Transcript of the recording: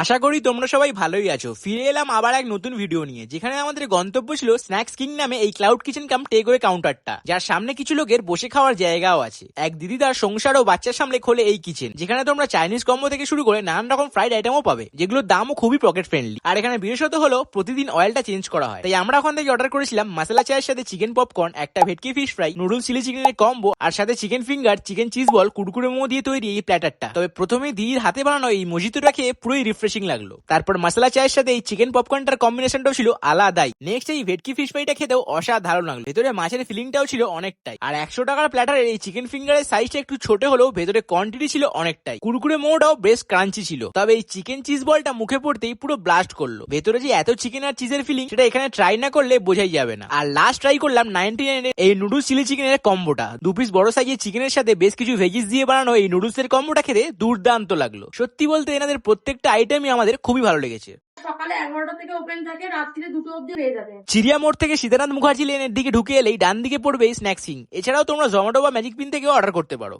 আশা করি তোমরা সবাই ভালোই আছো। ফিরে এলাম আবার এক নতুন ভিডিও নিয়ে, যেখানে আমাদের গন্তব্য ছিল স্ন্যাক্স কিং নামে এই cloud kitchen cum take away কাউন্টারটা যার সামনে কিছু লোকের বসে খাওয়ার জায়গাও আছে। এক দিদি তার সংসার ও বাচ্চার সামনে খোলে এই কিচেন যেখানে তোমরা চাইনিজ কম্বো থেকে শুরু করে নানান রকম ফ্রাইড আইটেমও পাবে, যেগুলোর দামও খুবই পকেট ফ্রেন্ডলি আর এখানে বিশেষত হলো, প্রতিদিন অয়েলটা চেঞ্জ করা হয়। তাই আমরা ওখান থেকে অর্ডার করেছিলাম মশলা চায়ের সাথে চিকেন পপকর্ন একটা ভেটকি ফিশ ফ্রাই নুডল চিলি চিকেনের কম্বো আর সাথে chicken finger chicken cheese ball কুড়কুড়ে মোমো দিয়ে তৈরি এই প্ল্যাটারটা তবে প্রথমে দিদির হাতে বানানো এই মজিতোটা খেয়ে পুরোই রিফ্রেশিং লাগল। তারপর মশলা চায়ের সাথে এই চিকেন পপকর্নটার কম্বিনেশনটাও ছিল আলাদাই। নেক্সট এই ভেটকি ফিশ ফ্রাইটা খেতেও অসাধারণ লাগল। ভেতরে মাছের ফিলিংটাও ছিল অনেকটাই। আর একশো টাকার প্ল্যাটারের এই চিকেন ফিঙ্গারের সাইজটা একটু ছোট হলেও ভেতরে কোয়ান্টিটি ছিল অনেকটাই। কুরকুরে মোটাও বেশ ক্রাঞ্চি ছিল। তবে এই চিকেন চিজ বলটা মুখে পড়তেই পুরো ব্লাস্ট করল। ভেতরে যে এত চিকেন আর চিজের ফিলিং সেটা এখানে ট্রাই না করলে বোঝাই যাবে না। আর লাস্ট ট্রাই করলাম নাইনটি নাইনের এই নুডলস চিলি চিকেনের কম্বোটা দু পিস বড় সাইজের চিকেনের সাথে বেশ কিছু ভেজিস দিয়ে বানানো এই নুডলস এর কম্বোটা খেতে দুর্দান্ত লাগল। সত্যি বলতে এনাদের প্রত্যেকটা আইটেমই আমাদের খুবই ভালো লেগেছে। সকালে এগারোটা থেকে ওপেন থাকে রাত্রিরে দুটো অব্দি হয়ে যাবে। চিড়িয়া মোড় থেকে সীতারাম মুখার্জি লেনের দিকে ঢুকে এলেই ডান দিকে পড়বে স্ন্যাক্সিং এছাড়াও তোমরা জোম্যাটো বা ম্যাজিক পিন থেকেও অর্ডার করতে পারো।